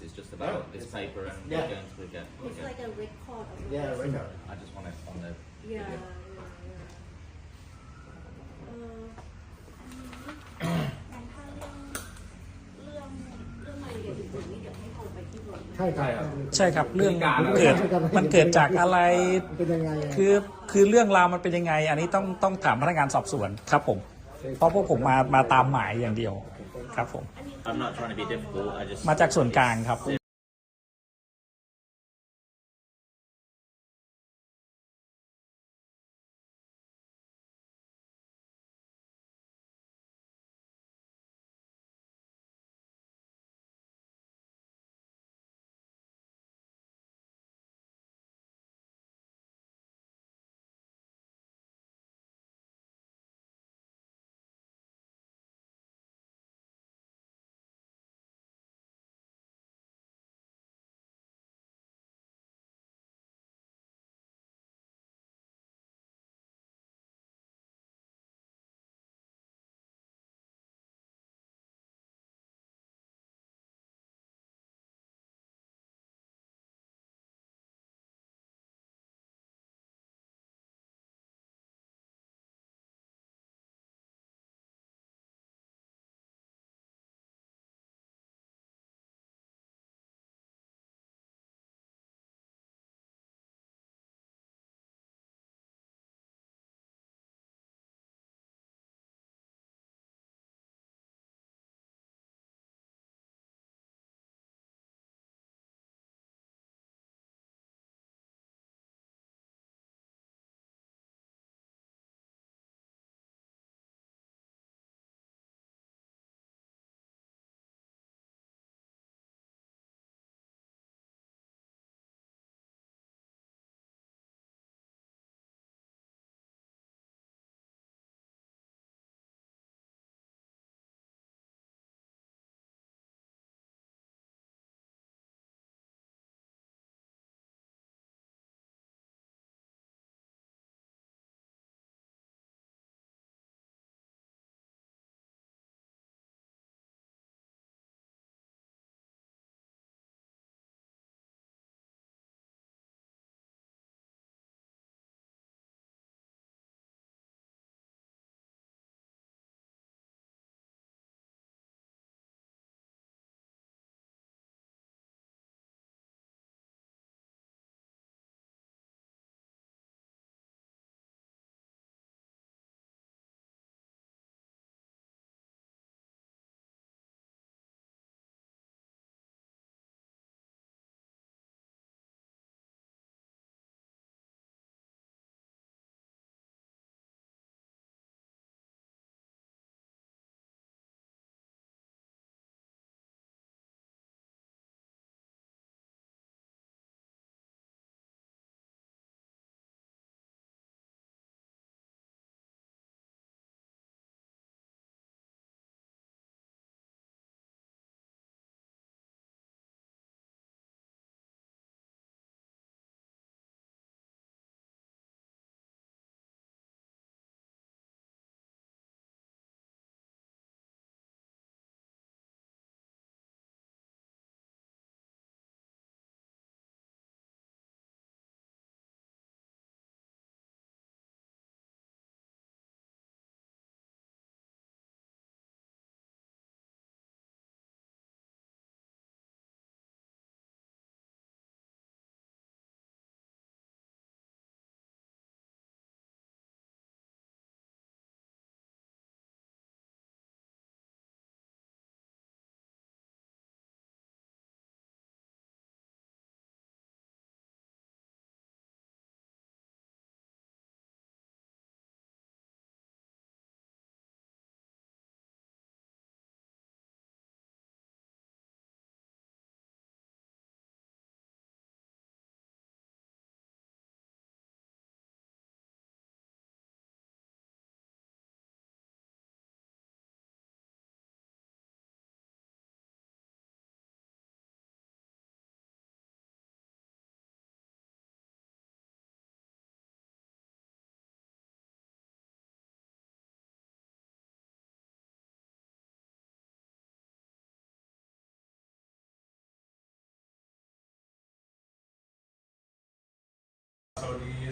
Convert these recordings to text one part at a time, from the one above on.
this. It's just about Yeah, this it's- paper and yeah. we're going to we're going, we're It's going. like a record of Yeah, your- record. I just want it on the Yeah, yeah, video. yeah. เอออย่างถ้าเรื่องเรื่องเรื่องรายละเอียดอื่นๆนี่เดี๋ยวให้โทรไปที่บริษัท ใช่ใช่ครับ ใช่ครับเรื่องการมันเกิดมันเกิดจากอะไรมันเป็นยังไงะคือคือเรื่องราวมันเป็นยังไง อันนี้ต้องต้องถามพนักงานสอบสวนครับผม เพราะพวกผมมามาตามหมายอย่างเดียวครับผม I'm not trying to be difficult. I just มาจากส่วนกลางครับ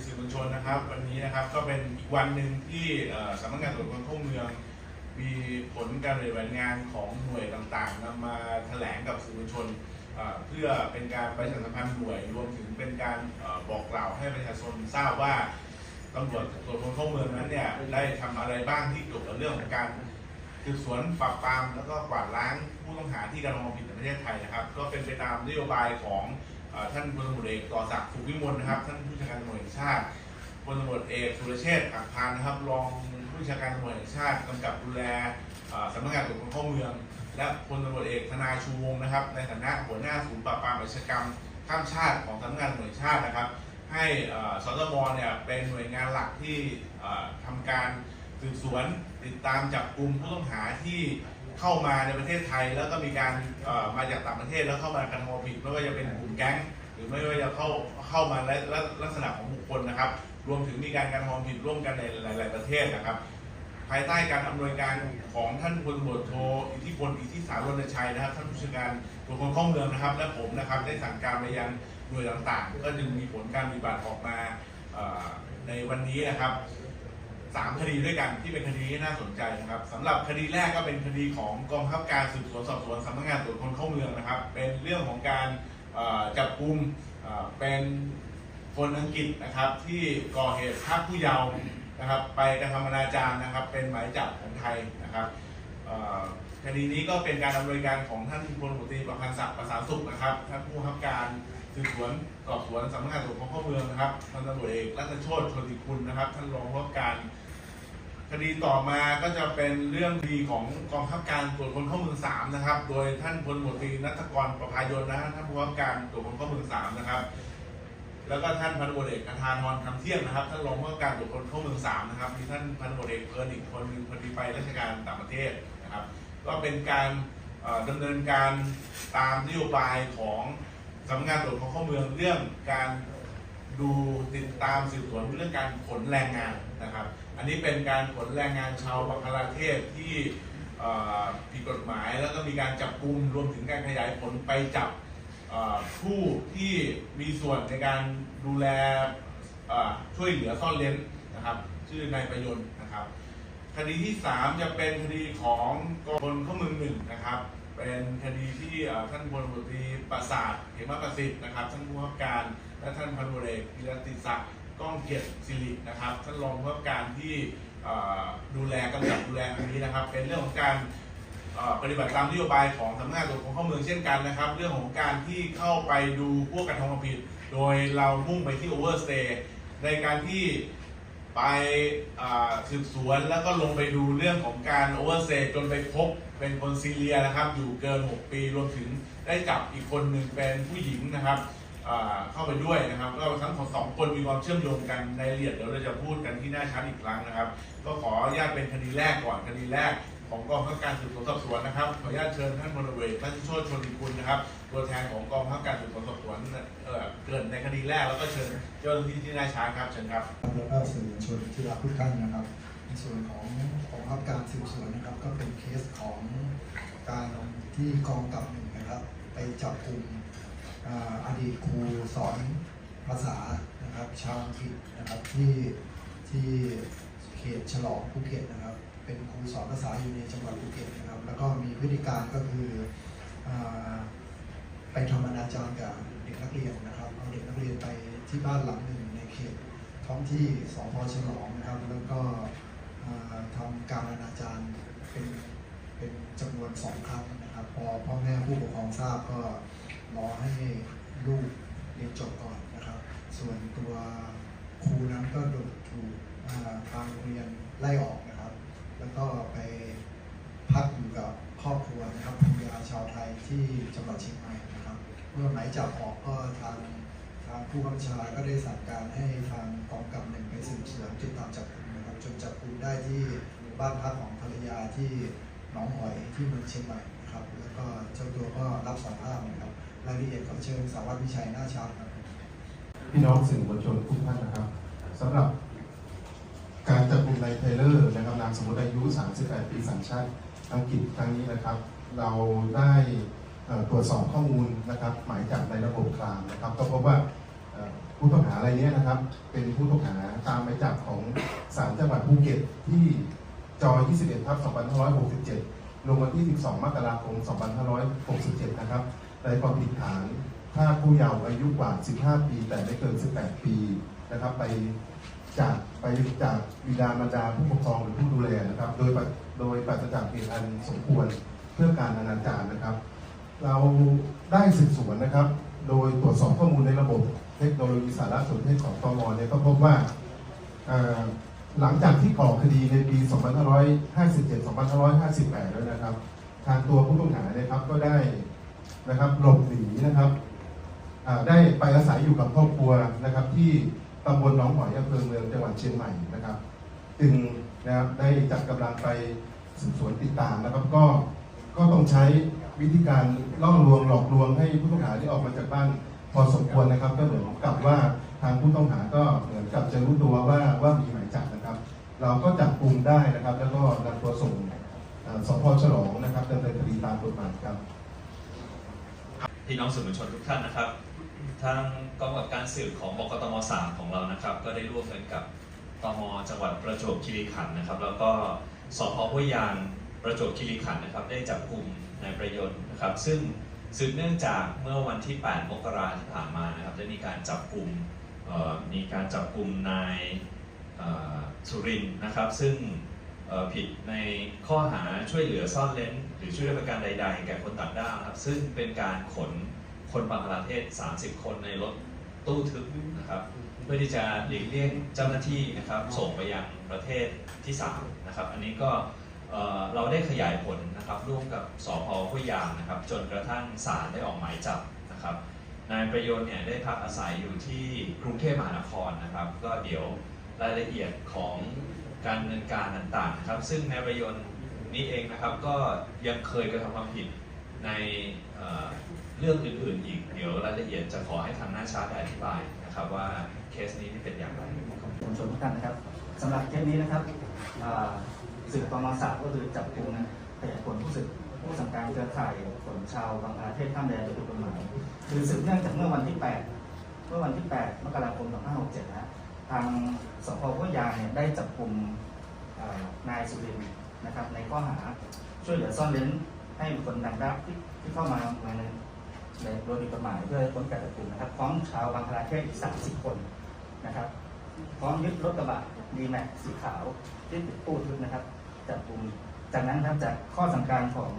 สื่อมวลชนนะครับ วันนี้นะครับก็เป็นอีกวันหนึ่งที่สำนักงานตรวจคนเข้าเมือง มีผลการปฏิบัติงานของหน่วยต่างๆนำมาแถลงกับสื่อมวลชน เพื่อเป็นการประชาสัมพันธ์หน่วยรวมถึงเป็นการอบอกกล่าวให้ประชาชนทราบว่าตำรวจตรวจคนเข้าเมืองนั้นเนี่ยได้ทำอะไรบ้างที่เกี่ยวกับเรื่องของการสืบสวนปราบปรามแล้วก็กวาดล้างผู้ต้องหาที่กระทำความผิดในประเทศไทยนะครับ ก็เป็นไปตามนโยบายของ ท่านพลตำรวจเอกต่อศักดิ์สุขวิมลนะครับ ท่านผู้บัญชาการตำรวจแห่งชาติพลตำรวจเอกสุรเชษฐ์หักพานนะครับรองผู้บัญชาการตำรวจแห่งชาติกำกับดูแลสำนักงานตรวจคนเข้าเมือง และพลตำรวจเอกธนาชูวงศ์นะครับ ในฐานะหัวหน้าศูนย์ปราบปรามอาชญากรรมข้ามชาติของสำนักงานตำรวจชาตินะครับ ให้สตมเนี่ยเป็นหน่วยงานหลักที่เอ่อทำการสืบสวนติดตามจับกลุ่มผู้ต้องหาที่ เข้ามาในประเทศไทย แล้วก็มีการมาจากต่างประเทศแล้วเข้ามากระทำความผิดไม่ว่าจะเป็นกลุ่มแก๊งหรือไม่ว่าจะเข้าเข้ามาในลักษณะของบุคคลนะครับ รวมถึงมีการกระทำความผิดร่วมกันในหลาย ๆ ประเทศนะครับ ภายใต้การอำนวยการของท่านพลตำรวจโทอิทธิพลอิทธิสารรณชัยนะครับท่านผู้ช่วยการตรวจคนเข้าเมืองนะครับ และผมนะครับได้สั่งการไปยังหน่วยต่างๆ ก็จึงมีผลการปฏิบัติออกมาในวันนี้นะครับ สามคดีด้วยกันที่เป็นคดีที่น่าสนใจนะครับสำหรับคดีแรกก็เป็นคดีของกองบังคับการสืบสวนสอบสวนสำนักงานตรวจคนเข้าเมืองนะครับ เป็นเรื่องของการจับกุมเอ่อเป็นคนอังกฤษนะครับ ที่ก่อเหตุฆ่าผู้เยาว์นะครับ ไปกระทำอนาจารนะครับ เป็นหมายจับของไทยนะครับคดีนี้ก็เป็นการดำเนินการของท่านพลตำรวจตรีประพันธ์ศักดิ์ประสานสุขนะครับท่านผู้บังคับการ สืบสวนสอบสวนสำนักงานตรวจคนเข้าเมืองนะครับพันตำรวจเอกรัตนโชติชนติคุณนะครับ ท่านรองผู้บังคับการ คดีต่อมาก็จะเป็นเรื่องดีของกองบังคับการตรวจคนเข้าเมืองสามนะครับ โดยท่านพลตำรวจตรีนัทกรประภายนนะฮะท่านผู้บังคับการตรวจคนเข้าเมืองสามนะครับ แล้วก็ท่านพันตำรวจเอกอาทานนคำเที่ยงนะครับ ท่านรองผู้ว่าการตรวจคนเข้าเมืองสามนะครับ มีท่านพันตำรวจเอกเพิร์นอีกคนหนึ่งพอดีไปราชการต่างประเทศนะครับ ก็เป็นการดำเนินการตามนโยบายของ สำนักงานตรวจคนเข้าเมืองเรื่องการดูติดตามสืบสวนเรื่องการขนแรงงานนะครับ อันนี้เป็นการขนแรงงานชาวบังคลาเทศที่ผิดกฎหมายแล้วก็มีการจับกลุ่มรวมถึงการขยายผลไปจับผู้ที่มีส่วนในการดูแลช่วยเหลือซ่อนเล้นนะครับ ชื่อนายประยนต์นะครับ คดีที่ 3 จะเป็นคดีของกองพลเข้าเมือหนึ่งนะครับ เป็นคดีที่ท่านพลตำรวจตรีประสาทเหมประสิทธิ์นะครับท่านผู้ว่าการและท่านพันตำรวจเอกพิรติศักดิ์ก้องเกียรติสิรินะครับท่านรองผู้ว่าการที่ดูแลกำกับดูแลคดีนี้นะครับ เป็นเรื่องของการปฏิบัติตามนโยบายของสำนักงานตรวจคนเข้าเมืองเช่นกันนะครับ เรื่องของการที่เข้าไปดูพวกกระทำความผิด โดยเรามุ่งไปที่โอเวอร์สเตย์ในการที่ ไปสืบสวนแล้วก็ลงไปดูเรื่องของการโอเวอร์สเตจนไปพบเป็นคนซีเรียนะครับ อยู่เกิน 6 ปีรวมถึงได้จับอีกคนหนึ่งเป็นผู้หญิงนะครับเข้าไปด้วยนะครับก็ทั้งของสองคนมีความเชื่อมโยงกันในรายละเอียดเดี๋ยวเราจะพูดกันที่หน้าชั้นอีกครั้งนะครับ ก็ขออนุญาตเป็นคดีแรกก่อนคดีแรก ของกองบังคับการสืบสวนสอบสวนนะครับขออนุญาตเชิญท่านพลเวกท่านโชติชนคุณนะครับ ตัวแทนของกองบังคับการสืบสวนสอบสวนเอ่อเกิดในคดีแรกแล้วก็เชิญเจ้าหน้าที่ที่น้าช้างครับเชิญครับแล้วก็สื่อมวลชนที่รักทุกท่านนะครับ ในส่วนของของรับการสืบสวนนะครับ ก็เป็นเคสของการที่กองกับหนึ่งนะครับ ไปจับกลุ่มอ่าอดีตครูสอนภาษานะครับชาวอังกฤษนะครับที่ที่เขตฉลองภูเก็ตนะครับ เป็นครูสอนภาษาอยู่ในจังหวัดภูเก็ตนะครับ แล้วก็มีพฤติการก็คืออไปทำอนาจารกับเด็กนักเรียนนะครับเอาเด็กนักเรียนไปที่บ้านหลังหนึ่งในเขตท้องที่สพฉลองนะครับ แล้วก็อ่าทำการอนาจารเป็นเป็นจำนวนสองครั้งนะครับ พอพ่อแม่ผู้ปกครองทราบก็รอให้ลูกเรียนจบก่อนนะครับ ส่วนตัวครูนั้นก็โดนถูกทางโรงเรียนไล่ออกนะ แล้วก็ไปพักอยู่กับครอบครัวนะครับภูมิยาชาวไทยที่จังหวัดเชียงใหม่นะครับ เมื่อหมายจับออกก็ทางทางผู้บัญชาก็ได้สั่งการให้ทางกองกำหนึ่งไปสืบสวนติดตามจับกลุ่มนะครับจนจับกลุ่มได้ที่บ้านพักของภรรยาที่หนองหอยที่เมืองเชียงใหม่นะครับ แล้วก็เจ้าตัวก็รับสารภาพนะครับรายละเอียดขอเชิญสารวัตรวิชัยหน้าชาครับพี่น้องสื่อมวลชนทุกท่านนะครับสำหรับ การจับกลุ่มนายเทเลอร์นะครับนามสมมติอายุ 38 ปีสัญชาติอังกฤษครั้งนี้นะครับ เราได้ตรวจสอบข้อมูลนะครับ หมายจับในระบบกลางนะครับ ก็พบว่าผู้ต้องหารายเนี้ยนะครับ เป็นผู้ต้องหาตามหมายจับของศาลจังหวัดภูเก็ตที่จอ 21 ทับ 2567 ลงวันที่ 12 มกราคม 2567 นะครับ ในความผิดฐานถ้าผู้เยาว์อายุกว่า 15 ปี แต่ไม่เกิน 18 ปีนะครับ ไป จากไปจากบิดามารดาผู้ปกครองหรือผู้ดูแลนะครับ โดยโดยปราศจากเหตุอันสมควรเพื่อการอนาจารนะครับ เราได้สืบสวนนะครับ โดยตรวจสอบข้อมูลในระบบเทคโนโลยีสารสนเทศของตมเนี่ยก็พบว่าหลังจากที่ก่อคดีในปี 2557-2558 แล้วนะครับ ทางตัวผู้ต้องหาเนี่ยครับก็ได้นะครับหลบหนีนะครับได้ไปอาศัยอยู่กับครอบครัวนะครับที่ ตำบลหนองหอยอำเภอเมืองจังหวัดเชียงใหม่นะครับจึงนะครับได้จัดกำลังไปสืบสวนติดตามนะครับ ก็ก็ต้องใช้วิธีการล่อลวงหลอกลวงให้ผู้ต้องหาที่ออกมาจากบ้านพอสมควรนะครับ ก็เหมือนกับว่าทางผู้ต้องหาก็เหมือนกับจะรู้ตัวว่าว่ามีหมายจับนะครับ เราก็จับกลุ่มได้นะครับ แล้วก็นำตัวส่งสพฉลองนะครับดำเนินคดีตามกฎหมายครับพี่น้องสื่อมวลชนทุกท่านนะครับ ทางกองกำกับการสืบของบกตม3ของเรานะครับ ก็ได้ร่วมกันกับตมจังหวัดประจวบคีรีขันธ์นะครับ แล้วก็สพห้วยยางประจวบคีรีขันธ์นะครับ ได้จับกลุ่มนายประยนต์นะครับ ซึ่งสืบเนื่องจากเมื่อวันที่ 8 มกราที่ผ่านมานะครับได้มีการจับกลุ่มมีการจับกลุ่มนายสุรินทร์นะครับ ซึ่งผิดในข้อหาช่วยเหลือซ่อนเร้น หรือช่วยเหลือประการใด ๆ แก่คนต่างด้าวครับ ซึ่งเป็นการขน คนบังคลาเทศ 30 คนในรถตู้ทึบนะครับ เพื่อที่จะหลีกเลี่ยงเจ้าหน้าที่นะครับ ส่งไปยังประเทศที่3นะครับ อันนี้ก็เอ่อเราได้ขยายผลนะครับร่วมกับสพห้วยยางนะครับ จนกระทั่งศาลได้ออกหมายจับนะครับนายประโยชน์เนี่ยได้พักอาศัยอยู่ที่กรุงเทพมหานครนะครับ ก็เดี๋ยวรายละเอียดของการดำเนินการต่างๆนะครับ ซึ่งนายประโยชน์นี้เองนะครับก็ยังเคยกระทำความผิด ในเเรื่องอื่นๆอีก เดี๋ยวรายละเอียดจะขอให้ทางหน้าชาร์ตอธิบายนะครับว่าเคสนี้นี่เป็นอย่างไรมวลชนทุกท่านนะครับสำหรับเคสนี้นะครับอ่าสืบปมสามก็คือจับกลุ่มขยายผลผู้สืบผู้สังการเครือข่ายขนชาวบางประเทศข้ามแดนโดยถูกกฎหมายคือสืบเนื่องจากเมื่อวันที่ 8 เมื่อวันที่ 8 มกราคม 2567 นะฮะทางสพห้วยยางเนี่ยได้จับกลุ่มนายสุรินทร์นะครับในข้อหาช่วยเหลือซ่อนเร้น ให้บุคคนต่างด้าวที่ที่เข้ามาในในโดยผิดกฎหมายเพื่อพ้นการจับกลุ่มนะครับพร้อมชาวบางประเทศอีก 30 คนนะครับพร้อมยึดรถกระบะดีแม็กสีขาวที่ติดตู้ทึบนะครับจับกลุ่มจากนั้นครับจากข้อสั่งการของ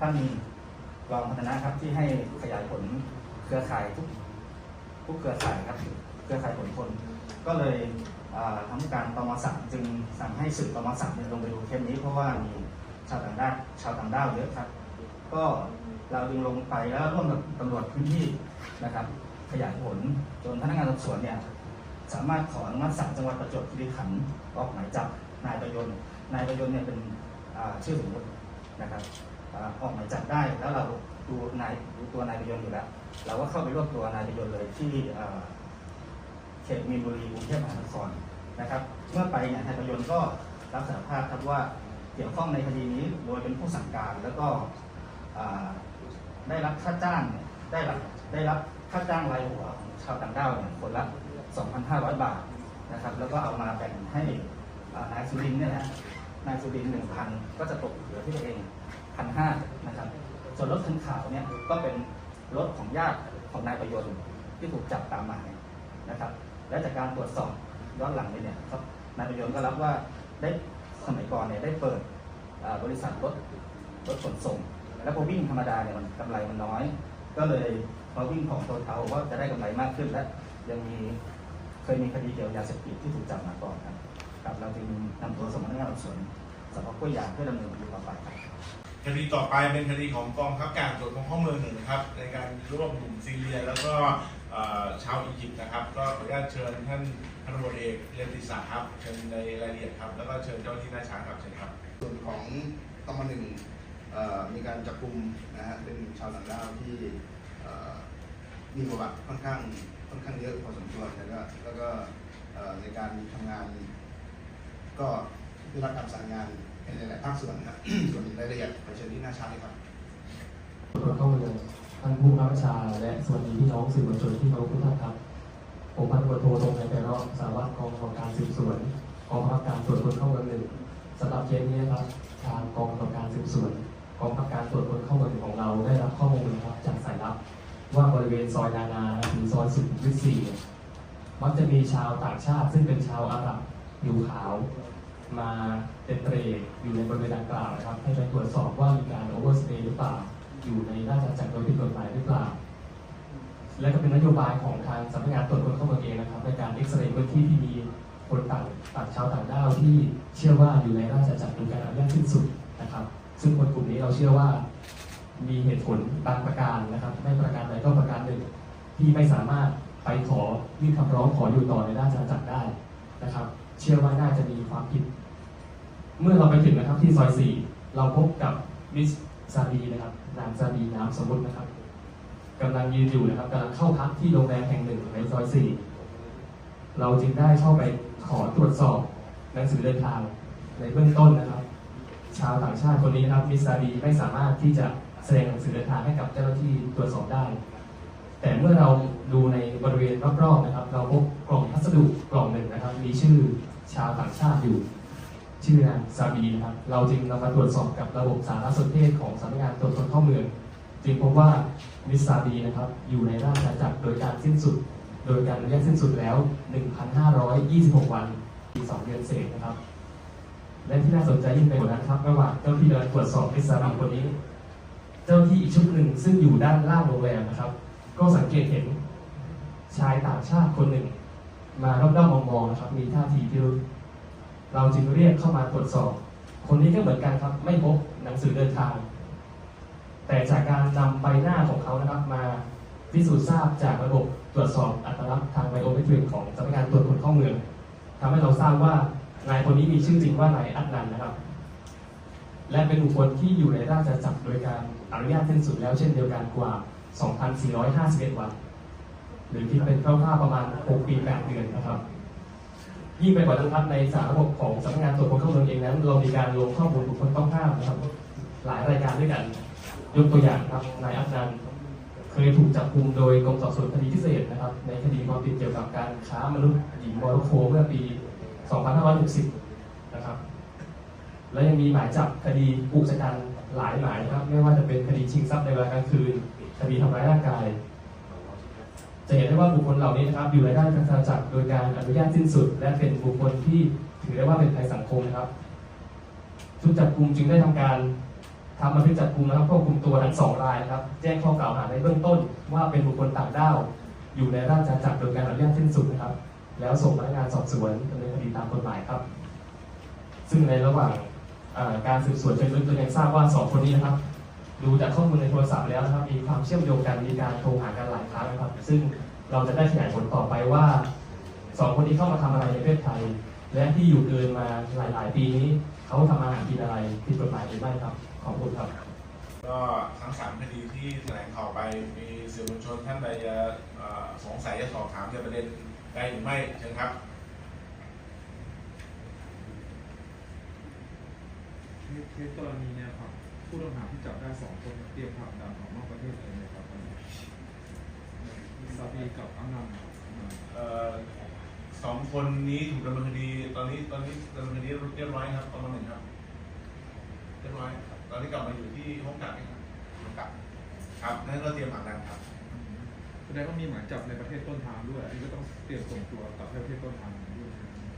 ท่านรองพัฒนะครับที่ให้ขยายผลเครือข่ายทุกทุกเครือข่ายครับเครือข่ายผลคน ก็เลยทำการตมสามจึงสั่งให้สืบตมสามเนี่ยลงไปดูเคสนี้เพราะว่ามีาวต่างด้าวชาวต่างด้าวเยอะครับ ก็เราดึงลงไปแล้วร่วมกับตำรวจพื้นที่นะครับ ขยายผลจนพนักงานสอบสวนเนี่ยสามารถขออนุมัติศาลจังหวัดประจวบคีรีขันธ์ออกหมายจับนายประยนต์นายประยนต์เนี่ยเป็นชื่อสมมตินะครับออกหมายจับได้แล้วเราดูนายดูตัวนายประยนต์อยู่แล้ว เราก็เข้าไปรวบตัวนายประยนต์เลยที่เขตมีนบุรีกรุงเทพมหานครนะครับ เมื่อไปเนี่ยนายประยนต์ก็รับสารภาพครับว่า เกี่ยวข้องในคดีนี้โดยเป็นผู้สั่งการแล้วก็ได้รับค่าจ้างได้รับได้รับค่าจ้างรายหัวของชาวต่างด้าวคนละ 2,500 บาทนะครับแล้วก็เอามาแบ่งให้นายสุรินเนี่ยนะนายสุรินหนึ่งพันก็จะตกเหลือที่ตัวเองพันห้านะครับ ส่วนรถคันขาวเนี่ยก็เป็นรถของญาติของนายประยนต์ที่ถูกจับตามหมายนะครับ และจากการตรวจสอบย้อนหลังไปเนี่ยครับนายประยนต์ก็รับว่าได้ สมัยก่อนเนี่ยได้เปิดบริษัทรถรถขนส่ง แล้วพอวิ่งธรรมดาเนี่ยมันกำไรมันน้อย ก็เลยมาวิ่งของโทเทาก็จะได้กำไรมากขึ้นและยังมีเคยมีคดีเกี่ยวยาเสพติดที่ถูกจับมาก่อนครับเราจึงนำตัวส่งพนักงานสอบสวนสพกล้วยยางเพื่อดำเนินคดีต่อไปครับ คดีต่อไปเป็นคดีของกองบังคับการตรวจคนเข้าเมืองหนึ่งนะครับ ในการร่วมกลุ่มซีเรีย แล้วก็ชาวอียิปต์นะครับ ก็ขออนุญาตเชิญท่านพันตำรวจเอกเรียนติศักดิ์ครับเชิญในรายละเอียดครับ แล้วก็เชิญเจ้าหน้าที่หน้าช้างครับเชิญครับ ส่วนของตมหนึ่งมีการจับกลุ่มนะฮะเป็นชาวต่างด้าวที่มีประวัติค่อนข้างค่อนข้างเยอะพอสมควรแล้วก็แล้วก็ในการทำงาน ก็ได้รับการประสานงาน ในหลายๆภาคส่วนนะครับ ส่วนรายละเอียดไปเชิญที่หน้าชาร์ตเลยครับตรวจเข้าเมืองท่านผู้บังคับบัญชาและสวัสดีพี่น้องสื่อมวลชนที่เคารพทุกท่านครับผมพันตำรวจโททรงชัยไพเราะสารวัตรกองกำกับการสืบสวนกองบังคับการตรวจคนเข้าเมืองหนึ่งสำหรับเคสนี้ครับทางกองกำกับการสืบสวนกองบังคับการตรวจคนเข้าเมืองของเราได้รับข้อมูลนะครับจากสายลับ ว่าบริเวณซอยนานาถึงซอยสุขุมวิทสี่สี่มักจะมีชาวต่างชาติ ซึ่งเป็นชาวอาหรับผิวขาว มาเตนเตรอยู่ในบริเวณดังกล่าวนะครับ ให้ไปตรวจสอบว่ามีการโอเวอร์สเตย์หรือเปล่า อยู่ในราชอาณาจักรโดยผิดกฎหมายหรือเปล่า และก็เป็นนโยบายของทางสำนักงานตรวจคนเข้าเมืองเองนะครับ ในการเอ็กซเรย์พื้นที่ที่มีคนต่างต่างชาวต่างด้าวที่เชื่อว่าอยู่ในราชอาณาจักรโดยการอนุญาตสิ้นสุดนะครับ ซึ่งคนกลุ่มนี้เราเชื่อว่ามีเหตุผลบางประการนะครับไม่ประการใดก็ประการหนึ่ง ที่ไม่สามารถไปขอยื่นคำร้องขออยู่ต่อในราชอาณาจักรได้นะครับ เชื่อว่าน่าจะมีความผิด เมื่อเราไปถึงนะครับที่ซอยสี่เราพบกับมิสซาบีนะครับนางซาบีนามสมมตินะครับกำลังยืนอยู่นะครับกำลังเข้าพักที่โรงแรมแห่งหนึ่งในซอยสี่เราจึงได้เข้าไปขอตรวจสอบหนังสือเดินทางในเบื้องต้นนะครับ ชาวต่างชาติคนนี้นะครับมิสซาบีไม่สามารถที่จะแสดงหนังสือเดินทางให้กับเจ้าหน้าที่ตรวจสอบได้ แต่เมื่อเราดูในบริเวณรอบๆนะครับ เราพบกล่องพัสดุกล่องหนึ่งนะครับ มีชื่อชาวต่างชาติอยู่ ชื่อนางซาบีนะครับเราจึงนำมาตรวจสอบกับระบบสารสนเทศของสำนักงานตรวจคนเข้าเมือง จึงพบว่ามิสซาบีนะครับอยู่ในราชอาณาจักรโดยการสิ้นสุด โดยการอนุญาตสิ้นสุดแล้ว 1,526 วันปี2เดือนเศษนะครับ และที่น่าสนใจยิ่งไปกว่านั้นครับระหว่างเจ้าที่เดินตรวจสอบมิสซาบีคนนี้ เจ้าที่อีกชุดหนึ่งซึ่งอยู่ด้านล่างโรงแรมนะครับ ก็สังเกตเห็นชายต่างชาติคนหนึ่ง มารอบๆมองๆนะครับ มีท่าทีพิรุธ เราจึงเรียกเข้ามาตรวจสอบ คนนี้ก็เหมือนกันครับ ไม่พบหนังสือเดินทาง แต่จากการนำใบหน้าของเขานะครับมาพิสูจน์ทราบจากระบบตรวจสอบอัตลักษณ์ทางไบโอเมตริกของสำนักงานตรวจคนเข้าเมืองทำให้เราทราบว่านายคนนี้มีชื่อจริงว่านายอัดนันนะครับ และเป็นบุคคลที่อยู่ในราชจักรโดยการอนุญาตสิ้นสุดแล้วเช่นเดียวกันกว่า 2,451 วัน หรือที่เป็นคร่าวๆประมาณ 6 ปี 8 เดือนนะครับ ยิ่งไปกว่านั้นครับในสารระบบของสำนักงานตรวจคนเข้าเมืองเองนั้น เรามีการลงข้อมูลบุคคลต้องห้ามนะครับ หลายรายการด้วยกัน ยกตัวอย่างครับนายอัฟนันเคยถูกจับกุมโดยกรมสอบสวนคดีพิเศษนะครับ ในคดีความผิดเกี่ยวกับการค้ามนุษย์หญิงโมร็อกโกเมื่อปี 2560 นะครับ และยังมีหมายจับคดีอุกชะกันหลายหมายนะครับ ไม่ว่าจะเป็นคดีชิงทรัพย์ในเวลากลางคืน คดีทำร้ายร่างกาย จะเห็นได้ว่าบุคคลเหล่านี้นะครับอยู่ในด้านการจักรโดยการอนุญาตสิ้นสุด และเป็นบุคคลที่ถือได้ว่าเป็นภัยสังคมนะครับชุดจับกลุ่มจึงได้ทำการทำบันทึกจับกลุ่มนะครับควบคุมตัวทั้งสองรายนะครับ แจ้งข้อกล่าวหาในเบื้องต้น ว่าเป็นบุคคลต่างด้าวอยู่ในราชอาณาจักรโดยการอนุญาตสิ้นสุดนะครับ แล้วส่งพนักงานสอบสวนดำเนินคดีตามกฎหมายครับ ซึ่งในระหว่างการสืบสวนเชิงลึกเรายังทราบว่าสองคนนี้นะครับ ดูจากข้อมูลในโทรศัพท์แล้วนะครับมีความเชื่อมโยงกันมีการโทรหากันหลายครั้งนะครับ ซึ่งเราจะได้ขยายผลต่อไปว่าสองคนนี้เข้ามาทำอะไรในประเทศไทย และที่อยู่เกินมาหลาย ๆ ปีนี้เขาทำอาหารกินอะไรผิดกฎหมายหรือไม่ครับ ขอบคุณครับ ก็ทั้งสามคดีที่แถลงข่าวไปมีสื่อมวลชนท่านใดจะเอ่อสงสัยจะสอบถามในประเด็นใดหรือไม่เชิญครับเคสกรณีเนี่ยครับ ผู้ต้องหาที่จับได้สองคนเตรียมผลักดันออกนอกประเทศเลยนะครับตอนนี้ซาบีกับอังนันครับเอ่อสองคนนี้ถูกดำเนินคดีตอนนี้ตอนนี้ดำเนินคดีเรียบร้อยครับประมาณหนึ่งครับเรียบร้อยครับตอนนี้กลับมาอยู่ที่ห้องกักนะครับห้องกักครับนั่นก็เตรียมผลักดันครับแสดงว่ามีหมายจับในประเทศต้นทางด้วย อันนี้ก็ต้องเตรียมส่งตัวกลับประเทศต้นทางด้วย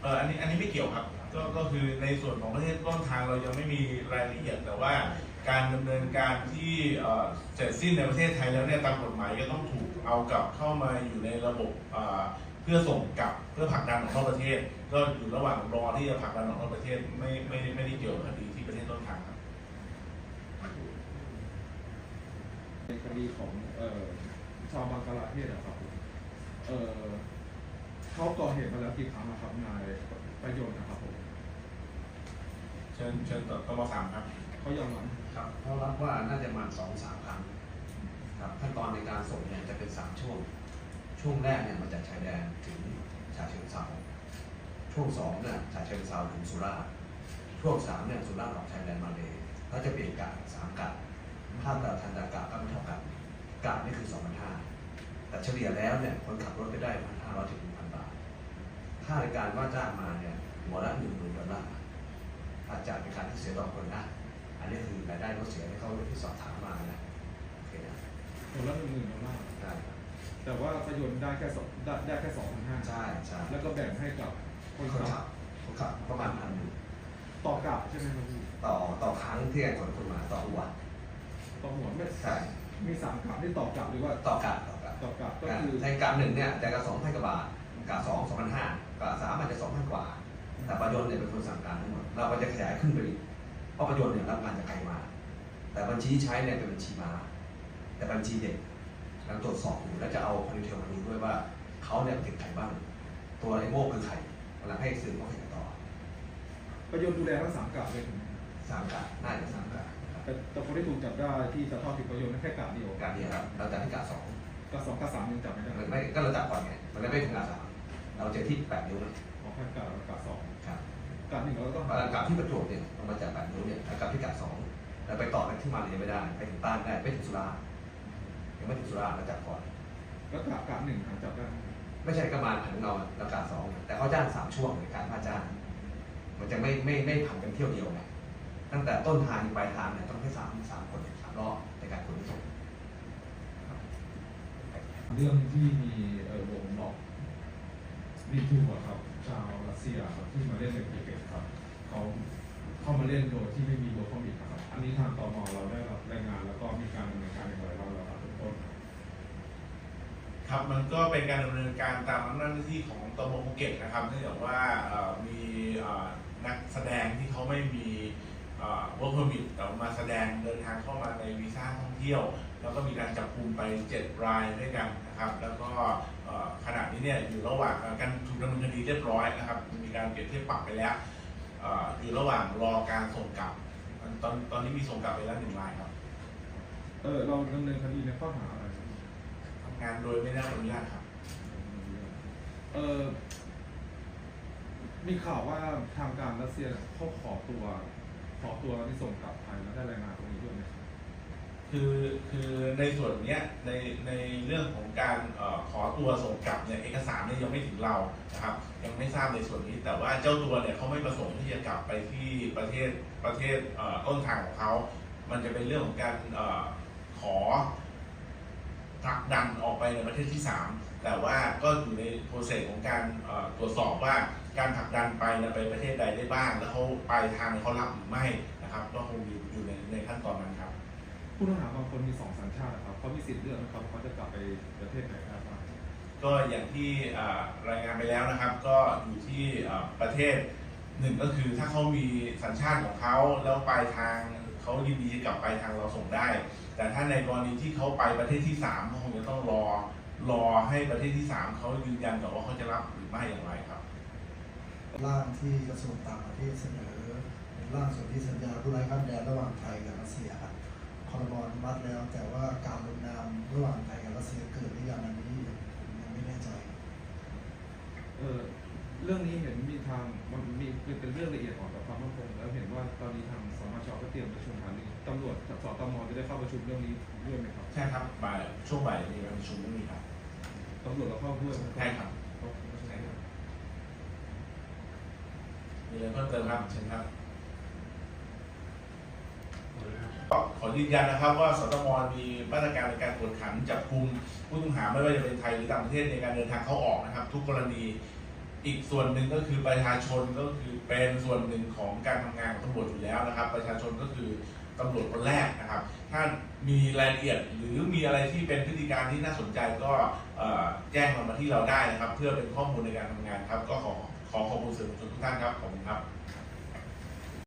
เอออันนี้อันนี้ไม่เกี่ยวครับ ก็ก็คือในส่วนของประเทศต้นทางเรายังไม่มีรายละเอียดแต่ว่า การดำเนินการที่เอ่อเสร็จสิ้นในประเทศไทยแล้วเนี่ยตามกฎหมายก็ต้องถูกเอากลับเข้ามาอยู่ในระบบเอ่อเพื่อส่งกลับเพื่อผลักดันออกนอกประเทศ ก็อยู่ระหว่างรอที่จะผลักดันออกนอกประเทศไม่ไม่ไม่ได้เกี่ยวกับคดีที่ประเทศต้นทางครับในคดีของเอ่อชาวบังกลาเทศอะครับเอ่อเขาก่อเหตุมาแล้วกี่ครั้งนะครับนายประโยชน์นะครับผมเชิญเชิญต่อตมสามครับเขายอมรับ ครับเขารับว่าน่าจะมาสองสามครั้งครับขั้นตอนในการส่งเนี่ยจะเป็นสามช่วง ช่วงแรกเนี่ยมาจากชายแดนถึงฉะเชิงเทราช่วงสองเนี่ยฉะเชิงเทราถึงสุราษฎร์ช่วงสามเนี่ยสุราษฎร์ออกชายแดนมาเลยเขาจะเปลี่ยนกะสามกะถ้าแต่ทันตากะก็ไม่เท่ากันกะนี่คือสองพันห้าแต่เฉลี่ยแล้วเนี่ยคนขับรถไปได้พันห้าร้อยถึงหนึ่งพันบาทค่าในการว่าจ้างมาเนี่ยหัวละหนึ่งหมื่นดอลลาร์อาจจะเป็นการที่เสียต่อคนนะ อันนี้คือรายได้ลดเสียที่เขาที่สอบถามมานะโอเคนะคนละหนึ่งหมื่นดอลลาร์ใช่แต่ว่าประโยชน์ได้แค่สองได้ได้แค่สองพันห้าใช่ใช่แล้วก็แบ่งให้กับคนคนขัขับบคนขับประมาณพันหนึ่งต่อกะใช่ไหมครับพี่ต่อต่อครั้งที่ขนคนมาต่อหัวต่อหัวไม่ใช่มีสามกะที่ต่อกะหรือว่าต่อกะต่อกะต่อกะก็ก็คือในกะหนึ่งเนี่ยแต่กะสองพันกว่าบาทกะสองสองพันห้ากะสามอาจจะสองพันกว่า แต่ประโยชน์เนี่ยเป็นคนสั่งการทั้งหมดเราก็จะขยายขึ้นไปอีก เพราะประโยชน์เนี่ยรับงานจากใครมา แต่บัญชีที่ใช้เนี่ยเป็นบัญชีม้า แต่บัญชีเด็กกำลังตรวจสอบอยู่แล้วจะเอาคอนดิเทลมาดูด้วยว่าเขาเนี่ยติดใครบ้าง ตัวไอ้โม่คือใครกำลังให้สื่อเขาขยายต่อประโยชน์ดูแลทั้งสามกะเลยถูกไหมครับสามกะน่าจะสามกะแต่แต่คนที่ถูกจับได้ที่จะทอดถึงประโยชน์นั่นแค่กะเดียวกะเดียวครับเราจัดที่กะสองกะสองกะสามยังจับไม่ได้มันไม่ก็เราจับก่อนไงมันเลยไม่ถึงกะสามเราเจอที่แปดนิ้วนะขอแค่กะกะสองครับ กะหนึ่งเราก็ต้องกะกะที่ประจวบเนี่ยเรามาจากแปดนิ้วเนี่ยแล้วกะที่กะสองแล้วไปต่อกันที่มาเลยไม่ได้ ไปถึงต้านได้ไปถึงสุราษฎร์ยังไม่ถึงสุราษฎร์เราจับก่อน แล้วกะกะหนึ่งหาจับได้ไหมไม่ใช่ก็มาผันเราราคาสองแต่เขาจ้างสามช่วงในการว่าจ้างมันจะไม่ไม่ไม่ผันกันเที่ยวเดียวไงตั้งแต่ต้นทางถึงปลายทางเนี่ยต้องให้สามสามคนสามรอบในการขนส่งเรื่องที่มีเอ่อวงหลอกวีทูอะครับ ชาวรัสเซียครับที่มาเล่นในภูเก็ตครับเขาเข้ามาเล่นโดยที่ไม่มีโดคอมิกครับ อันนี้ทางตมเราได้รับรายงานแล้วก็มีการดำเนินการอย่างไรบ้างแล้วครับทุกคนครับมันก็เป็นการดำเนินการตามหน้าที่ของตมภูเก็ตนะครับเนื่องจากว่ามีนักแสดงที่เขาไม่มีเอ่อ work permit แต่มาแสดงเดินทางเข้ามาในวีซ่าท่องเที่ยว แล้วก็มีการจับกลุ่มไป 7 รายด้วยกันนะครับ แล้วก็ ขณะนี้เนี่ยอยู่ระหว่างการถูกดำเนินคดีเรียบร้อยนะครับ มีการเปรียบเทียบปรับไปแล้วเอ่ออยู่ระหว่างรอการส่งกลับ ตอนตอนนี้มีส่งกลับไปแล้วหนึ่งรายครับ เออเราดำเนินคดีในข้อหาอะไรครับทำงานโดยไม่ได้รับอนุญาตครับ เออมีข่าวว่าทางการรัสเซียเขาขอตัว ขอตัวที่ส่งกลับไทยแล้วได้รายงานตรงนี้ด้วยไหม คือคือในส่วนเนี้ยในในเรื่องของการออขอตัวส่งกลับเนี่ยเอกสารเนี่ยยังไม่ถึงเรานะครับยังไม่ทราบในส่วนนี้ แต่ว่าเจ้าตัวเนี่ยเขาไม่ประสงค์ที่จะกลับไปที่ประเทศประเทศต้นทางของเขา มันจะเป็นเรื่องของการออขอผลักดันออกไปในประเทศที่ 3 แต่ว่าก็อยู่ในโปรเซสของการตรวจสอบว่าการผลักดันไปไปประเทศใดได้บ้าง แล้วเขาไปทางเขารับหรือไม่นะครับ ก็คงอยู่อยู่ในในขั้นตอนนั้นครับ ผู้ต้องหาบางคนมีสองสัญชาตินะครับเขามีสิทธิ์เลือกนะครับเขาจะกลับไปประเทศไหนได้บ้างก็อย่างที่อ่ารายงานไปแล้วนะครับ ก็อยู่ที่อ่าประเทศหนึ่งก็คือถ้าเขามีสัญชาติของเขาแล้วปลายทางเขายินดีจะกลับปลายทางเราส่งได้ แต่ถ้าในกรณีที่เขาไปประเทศที่สามก็คงจะต้องรอรอให้ประเทศที่สามเขายืนยันก่อนว่าเขาจะรับหรือไม่อย่างไรครับ ร่างที่กระทรวงต่างประเทศเสนอเป็นร่างสนธิสัญญาผู้ไร้ข้ามแดนระหว่างไทยกับรัสเซียครับคอ รมอนุมัติแล้ว แต่ว่าการลงนามระหว่างไทยกับรัสเซียเกิดหรือยังอันนี้ผมยังไม่แน่ใจเออเรื่องนี้เห็นมีทางมันมีเป็นเรื่องละเอียดอ่อนต่อความมั่นคงแล้วเห็นว่าตอนนี้ทางสมชก็เตรียมประชุมหารือตำรวจกับสตมจะได้เข้าประชุมเรื่องนี้ด้วยไหมครับใช่ครับบ่ายช่วงบ่ายมีการประชุมเรื่องนี้ครับตำรวจเราเข้าด้วยไหมใช่ครับเข้าใช่ครับมีอะไรเพิ่มเติมครับเชิญครับ ก็ ขอยืนยันนะครับว่าสตมมีมาตรการในการกวดขันจับกุมผู้ต้องหาไม่ว่าจะเป็นไทยหรือต่างประเทศในการเดินทางเข้าออกนะครับ ทุกกรณีอีกส่วนหนึ่งก็คือประชาชนก็คือเป็นส่วนหนึ่งของการทำงานของตำรวจอยู่แล้วนะครับ ประชาชนก็คือตำรวจคนแรกนะครับ ถ้ามีรายละเอียดหรือมีอะไรที่เป็นพฤติการที่น่าสนใจก็แจ้งมาที่เราได้นะครับ เพื่อเป็นข้อมูลในการทำงานครับ ก็ขอขอขอบคุณสื่อมวลชนทุกท่านครับขอบคุณครับ